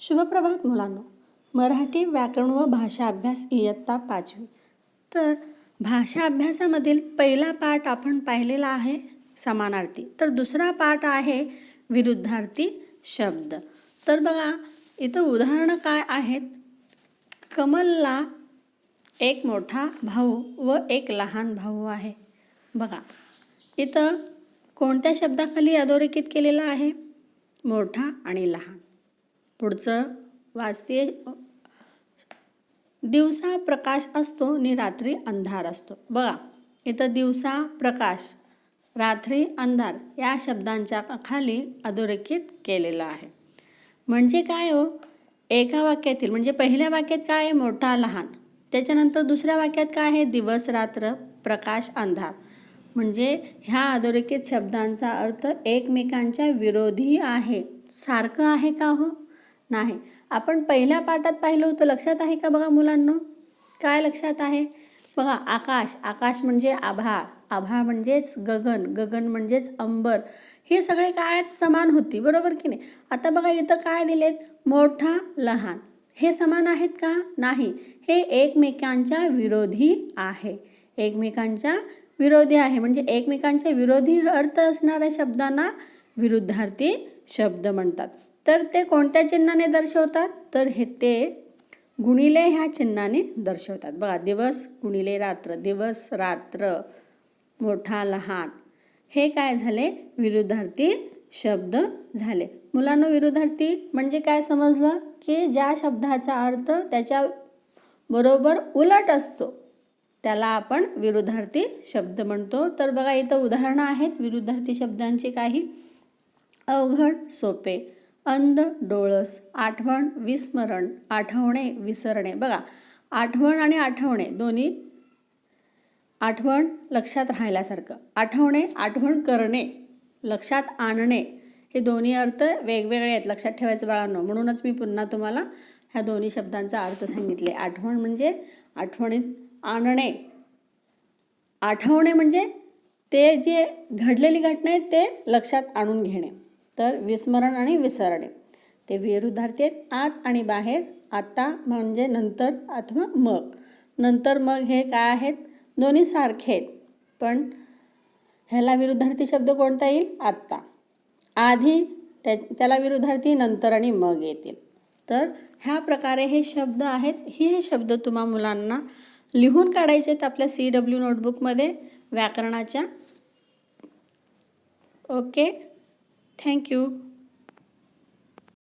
शुभप्रभात मुलांनो. मराठी व्याकरण व भाषा अभ्यास इयत्ता पाचवी. तर भाषा अभ्यासामधील पहिला पाठ आपण पाहिलेला आहे समानार्थी. तर दुसरा पाठ आहे विरुद्धार्थी शब्द. तर बघा इथं उदाहरणं काय आहेत? कमलला एक मोठा भाऊ व एक लहान भाऊ आहे. बघा इथं कोणत्या शब्दाखाली अधोरेखित केलेला आहे? मोठा आणि लहान. पुढचं वाचते. दिवसा प्रकाश असतो आणि रात्री अंधार असतो. बघा इथं दिवसा प्रकाश रात्री अंधार या शब्दांच्या खाली अधोरेखित केलेलं आहे. म्हणजे काय हो? एका वाक्यातील म्हणजे पहिल्या वाक्यात काय आहे? मोठा लहान. त्याच्यानंतर दुसऱ्या वाक्यात काय आहे? दिवस रात्र प्रकाश अंधार. म्हणजे ह्या अधोरेखित शब्दांचा अर्थ एकमेकांच्या विरोधी आहे. सारखं आहे का हो? नाही. आपण पहिल्या पाठात पाहिलं होतं लक्षात आहे का बघा मुलांना? काय लक्षात आहे? बघा आकाश. आकाश म्हणजे आभाळ. आभाळ म्हणजेच गगन. गगन म्हणजेच अंबर. हे सगळे काय समान होती बरोबर की नाही? आता बघा इथं काय दिलेत? मोठा लहान. हे समान आहेत का? नाही. हे एकमेकांच्या विरोधी आहे. एकमेकांच्या विरोधी आहे. म्हणजे एकमेकांच्या विरोधी अर्थ असणाऱ्या शब्दांना विरुद्धार्थी शब्द म्हणतात. तर ते कोणत्या चिन्हाने दर्शवतात? तर हे ते गुणिले ह्या चिन्हाने दर्शवतात. बघा दिवस गुणिले रात्र दिवस रात्र मोठा लहान. हे काय झाले? विरुद्धार्थी शब्द झाले. मुलांना विरुद्धार्थी म्हणजे काय समजलं? की ज्या शब्दाचा अर्थ त्याच्या बरोबर उलट असतो त्याला आपण विरुद्धार्थी शब्द म्हणतो. तर बघा इथं उदाहरणं आहेत. विरुद्धार्थी शब्दांची काही अवघड सोपे अंध डोळस आठवण विस्मरण आठवणे विसरणे. बघा आठवण आणि आठवणे दोन्ही आठवण लक्षात राहिल्यासारखं. आठवणे आठवण करणे लक्षात आणणे हे दोन्ही अर्थ वेगवेगळे आहेत. लक्षात ठेवायचं बाळांनो. म्हणूनच मी पुन्हा तुम्हाला ह्या दोन्ही शब्दांचा अर्थ सांगितले. आठवण म्हणजे आठवणीत आणणे. आठवणे म्हणजे ते जे घडलेली घटना आहे ते लक्षात आणून घेणे. तर विस्मरण आणि विसरणे. ते विरुद्धार्थी आहेत आत आणि बाहेर आत्ता म्हणजे नंतर अथवा मग. नंतर मग हे काय आहेत? दोन्ही सारखे आहेत. पण ह्याला विरुद्धार्थी शब्द कोणता येईल? आत्ता. आधी त्या त्याला विरुद्धार्थी नंतर आणि मग येतील. तर ह्या प्रकारे हे शब्द आहेत. ही हे शब्द तुम्हा मुलांना लिहून काढायचे आहेत आपल्या सी डब्ल्यू नोटबुकमध्ये व्याकरणाच्या. ओके? Thank you.